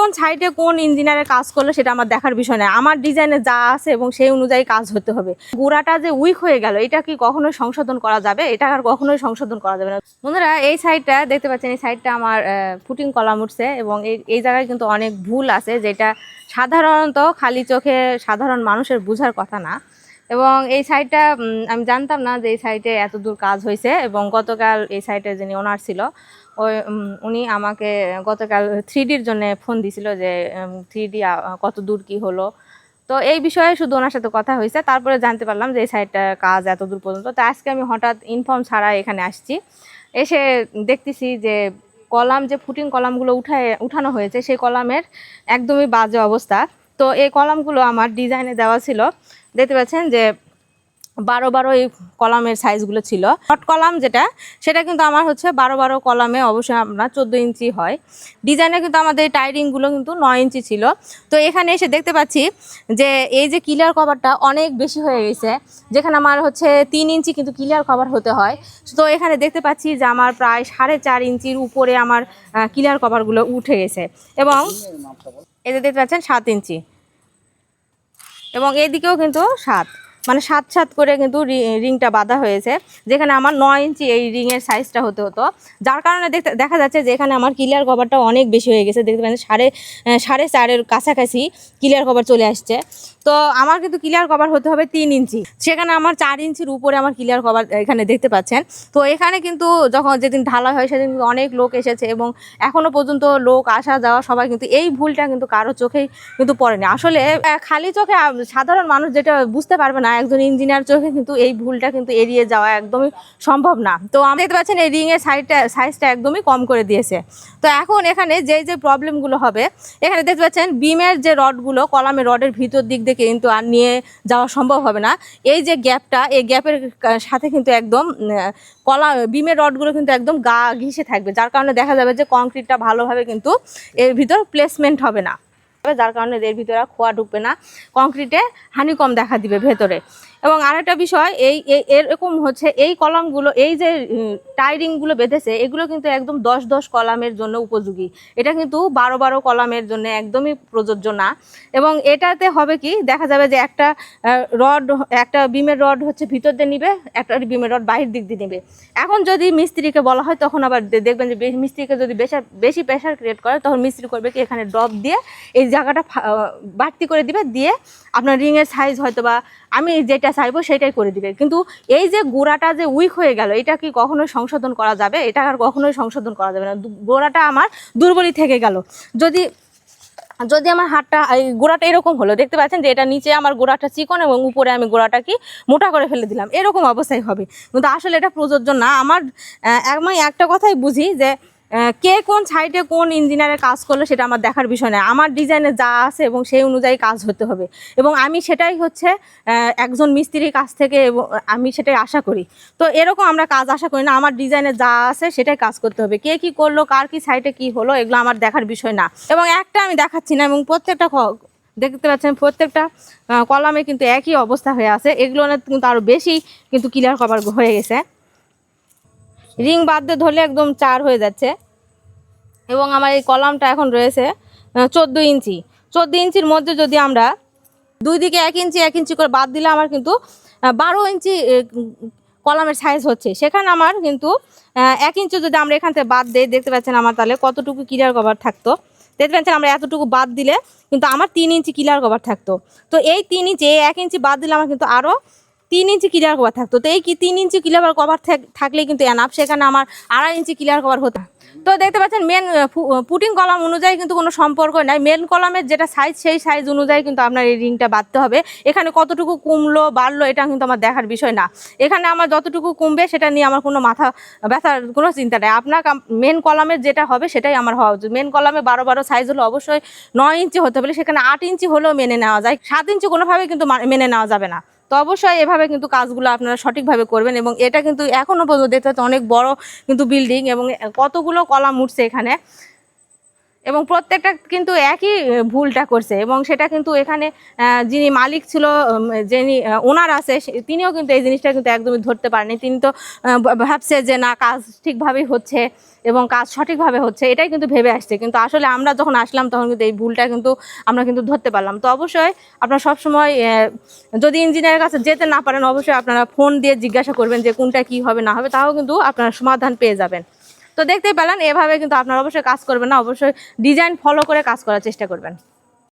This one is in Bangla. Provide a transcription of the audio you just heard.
কোন সাইডে কোন ইঞ্জিনিয়ারের কাজ করল সেটা আমার দেখার বিষয় নয়। আমার ডিজাইনে যা আছে এবং সেই অনুযায়ী কাজ হতে হবে। গোড়াটা যে উইক হয়ে গেল, এটা কি কখনোই সংশোধন করা যাবে? এটা আর কখনোই সংশোধন করা যাবে না। বন্ধুরা, এই সাইডটা দেখতে পাচ্ছেন, এই সাইডটা আমার ফুটিং কলাম উঠছে এবং এই এই জায়গায় কিন্তু অনেক ভুল আছে যেটা সাধারণত খালি চোখে সাধারণ মানুষের বোঝার কথা না। এবং এই সাইডটা আমি জানতাম না যে এই সাইডে এত দূর কাজ হয়েছে এবং গতকাল এই সাইডে যিনি ওনার ছিল ওই উনি আমাকে গতকাল থ্রি ডির জন্য ফোন দিছিল যে থ্রি ডি কত দূর কি হলো। তো এই বিষয়ে শুধু ওনার সাথে কথা হয়েছে। তারপরে জানতে পারলাম যে, এই সাইডটা কাজ এত দূর পর্যন্ত। তো আজকে আমি হঠাৎ ইনফর্ম ছাড়া এখানে আসছি। এসে দেখতেছি যে, কলাম যে ফুটিং কলামগুলো উঠায়, উঠানো হয়েছে, সেই কলামের একদমই বাজে অবস্থা। তো এই কলামগুলো আমার ডিজাইনে দেওয়া ছিল। দেখতে পাচ্ছেন যে বারো বারো এই কলামের সাইজগুলো ছিল। শর্ট কলাম যেটা, সেটা কিন্তু আমার হচ্ছে বারো বারো কলামে অবশ্যই আপনার চোদ্দ ইঞ্চি হয়। ডিজাইনে কিন্তু আমাদের টাইরিংগুলো কিন্তু নয় ইঞ্চি ছিল। তো এখানে এসে দেখতে পাচ্ছি যে এই যে ক্লিয়ার কভারটা অনেক বেশি হয়ে গেছে, যেখানে আমার হচ্ছে তিন ইঞ্চি কিন্তু ক্লিয়ার কভার হতে হয়। তো এখানে দেখতে পাচ্ছি যে আমার প্রায় সাড়ে চার ইঞ্চির উপরে আমার ক্লিয়ার কভারগুলো উঠে গেছে। এবং যে দেখতে পাচ্ছেন সাত ইঞ্চি। এবং এইদিকেও কিন্তু সাত। মানে সাত সাত করে কিন্তু রিংটা বাঁধা হয়েছে। যেখানে আমার নয় ইঞ্চি এই রিংয়ের সাইজটা হতে হতো। যার কারণে দেখতে, দেখা যাচ্ছে যে এখানে আমার ক্লিয়ার কভারটা অনেক বেশি হয়ে গেছে। দেখতে পাচ্ছেন সাড়ে সাড়ে চারের কাছাকাছি ক্লিয়ার কভার চলে আসছে। তো আমার কিন্তু ক্লিয়ার কভার হতে হবে তিন ইঞ্চি। সেখানে আমার চার ইঞ্চির উপরে আমার ক্লিয়ার কভার এখানে দেখতে পাচ্ছেন। তো এখানে কিন্তু যখন যেদিন ঢালা হয়, সেদিন কিন্তু অনেক লোক এসেছে এবং এখনও পর্যন্ত লোক আসা যাওয়া সবাই কিন্তু এই ভুলটা কিন্তু কারও চোখেই কিন্তু পড়েনি। আসলে খালি চোখে সাধারণ মানুষ যেটা বুঝতে পারবে না একজন ইঞ্জিনিয়ার চোখে কিন্তু এই ভুলটা কিন্তু এড়িয়ে যাওয়া একদমই সম্ভব না। তো আমি দেখতে পাচ্ছেন, এই রিংয়ের সাইডটা সাইজটা একদমই কম করে দিয়েছে। তো এখন এখানে যে যে প্রবলেমগুলো হবে, এখানে দেখতে পাচ্ছেন বিমের যে রডগুলো কলামের রডের ভিতর দিক থেকে কিন্তু আর নিয়ে যাওয়া সম্ভব হবে না। এই যে গ্যাপটা এই গ্যাপের সাথে কিন্তু একদম কলা বিমের রডগুলো কিন্তু একদম গা ঘিসে থাকবে। যার কারণে দেখা যাবে যে কংক্রিটটা ভালোভাবে কিন্তু এর ভিতর প্লেসমেন্ট হবে না। যার কারণে এর ভিতরে খোয়া ঢুকবে না। কংক্রিটে হানি হানিকম দেখা দিবে ভেতরে। এবং আরেকটা বিষয়, এই এরকম হচ্ছে, এই কলামগুলো, এই যে টাইরিংগুলো বেঁধেছে, এগুলো কিন্তু একদম দশ দশ কলামের জন্য উপযোগী। এটা কিন্তু বারো বারো কলামের জন্য একদমই প্রযোজ্য না। এবং এটাতে হবে কি, দেখা যাবে যে একটা রড, একটা বিমের রড হচ্ছে ভিতর দিয়ে নিবে, একটা বিমের রড বাহির দিক দিয়ে নিবে। এখন যদি মিস্ত্রিকে বলা হয়, তখন আবার দেখবেন যে মিস্ত্রিকে যদি বেশি বেশি প্রেশার ক্রিয়েট করে, তখন মিস্ত্রি করবে কি, এখানে ড্রপ দিয়ে এই জায়গাটা বাড়তি করে দিবে, দিয়ে আপনার রিংয়ের সাইজ হয়তো বা আমি যেটা চাইব সেটাই করে দিবে। কিন্তু এই যে গোড়াটা যে উইক হয়ে গেল, এটা কি কখনোই সংশোধন করা যাবে? এটা আর কখনোই সংশোধন করা যাবে না। গোড়াটা আমার দুর্বলই থেকে গেল। যদি যদি আমার হাতটা, এই গোড়াটা এরকম হলো, দেখতে পাচ্ছেন যে এটা নিচে আমার গোড়াটা চিকন এবং উপরে আমি গোড়াটা কি মোটা করে ফেলে দিলাম। এরকম অবস্থায় হবে। কিন্তু আসলে এটা প্রযোজ্য না। আমার আমি একটা কথাই বুঝি যে কে কোন সাইডে কোন ইঞ্জিনিয়ারের কাজ করল সেটা আমার দেখার বিষয় নয়। আমার ডিজাইনে যা আছে এবং সেই অনুযায়ী কাজ হতে হবে। এবং আমি সেটাই হচ্ছে একজন মিস্ত্রির কাছ থেকে আমি সেটাই আশা করি। তো এরকম আমরা কাজ আশা করি না। আমার ডিজাইনে যা আছে সেটাই কাজ করতে হবে। কে কি করল, কার কি সাইডে কি হলো, এগুলো আমার দেখার বিষয় না। এবং একটা আমি দেখাচ্ছি না এবং প্রত্যেকটা দেখতে পাচ্ছেন প্রত্যেকটা কলামে কিন্তু একই অবস্থা হয়ে আছে। এগুলো কিন্তু আরও বেশি কিন্তু ক্লিয়ার কভার হয়ে গেছে। রিং বাদ দিয়ে ধরলে একদম চার হয়ে যাচ্ছে। এবং আমার এই কলামটা এখন রয়েছে চোদ্দ ইঞ্চি। চোদ্দ ইঞ্চির মধ্যে যদি আমরা দুই দিকে এক ইঞ্চি এক ইঞ্চি করে বাদ দিলে আমার কিন্তু বারো ইঞ্চি কলামের সাইজ হচ্ছে। সেখানে আমার কিন্তু এক ইঞ্চি যদি আমরা এখান থেকে বাদ দিই, দেখতে পাচ্ছেন আমার তাহলে কতটুকু ক্লিয়ার কভার থাকতো। দেখতে পাচ্ছেন আমরা এতটুকু বাদ দিলে কিন্তু আমার তিন ইঞ্চি ক্লিয়ার কভার থাকতো। তো এই তিন ইঞ্চি, এই এক ইঞ্চি বাদ দিলে আমার কিন্তু আরও তিন ইঞ্চি ক্লিয়ার কভার থাকতো। তো এই কি তিন ইঞ্চি ক্লিয়ার কভার থাকলে কিন্তু এনাফ সেখানে আমার আড়াই ইঞ্চি ক্লিয়ার কভার হতো। তো দেখতে পাচ্ছেন মেন পুটিং কলাম অনুযায়ী কিন্তু কোনো সম্পর্ক নাই। মেন কলামের যেটা সাইজ সেই সাইজ অনুযায়ী কিন্তু আপনার এই রিংটা বাঁধতে হবে। এখানে কতটুকু কমলো, বাড়লো, এটা কিন্তু আমার দেখার বিষয় না। এখানে আমার যতটুকু কমবে, সেটা নিয়ে আমার কোনো মাথা ব্যথার কোনো চিন্তা নেই। আপনার মেন কলামের যেটা হবে, সেটাই আমার হওয়া উচিত। মেন কলামে বারো বারো সাইজ হলো অবশ্যই নয় ইঞ্চি হতে হবে সেখানে আট ইঞ্চি হলেও মেনে নেওয়া যায়। সাত ইঞ্চি কোনোভাবে কিন্তু মেনে নেওয়া যাবে না। তো অবশ্যই এভাবে কিন্তু কাজগুলো আপনারা সঠিকভাবে করবেন এবং এটা কিন্তু এখনও পর্যন্ত দেখতে অনেক বড় কিন্তু বিল্ডিং এবং কতগুলো কলাম উঠছে এখানে। এবং প্রত্যেকটা কিন্তু একই ভুলটা করছে এবং সেটা কিন্তু এখানে যিনি মালিক ছিল যিনি ওনার আছে তিনিও কিন্তু এই জিনিসটা কিন্তু একদমই ধরতে পারেনি তিনি তো ভাবছে যে না, কাজ ঠিকভাবেই হচ্ছে এবং কাজ সঠিকভাবে হচ্ছে, এটাই কিন্তু ভেবে আসছে। কিন্তু আসলে আমরা যখন আসলাম, তখন কিন্তু এই ভুলটা কিন্তু আমরা কিন্তু ধরতে পারলাম। তো অবশ্যই আপনারা সবসময় যদি ইঞ্জিনিয়ারের কাছে যেতে না পারেন, অবশ্যই আপনারা ফোন দিয়ে জিজ্ঞাসা করবেন যে কোনটা কি হবে, না হবে, তাও কিন্তু আপনারা সমাধান পেয়ে যাবেন। তো দেখতেই পেলেন, এভাবে কিন্তু আপনারা অবশ্যই কাজ করবেন না, অবশ্যই ডিজাইন ফলো করে কাজ করার চেষ্টা করবেন।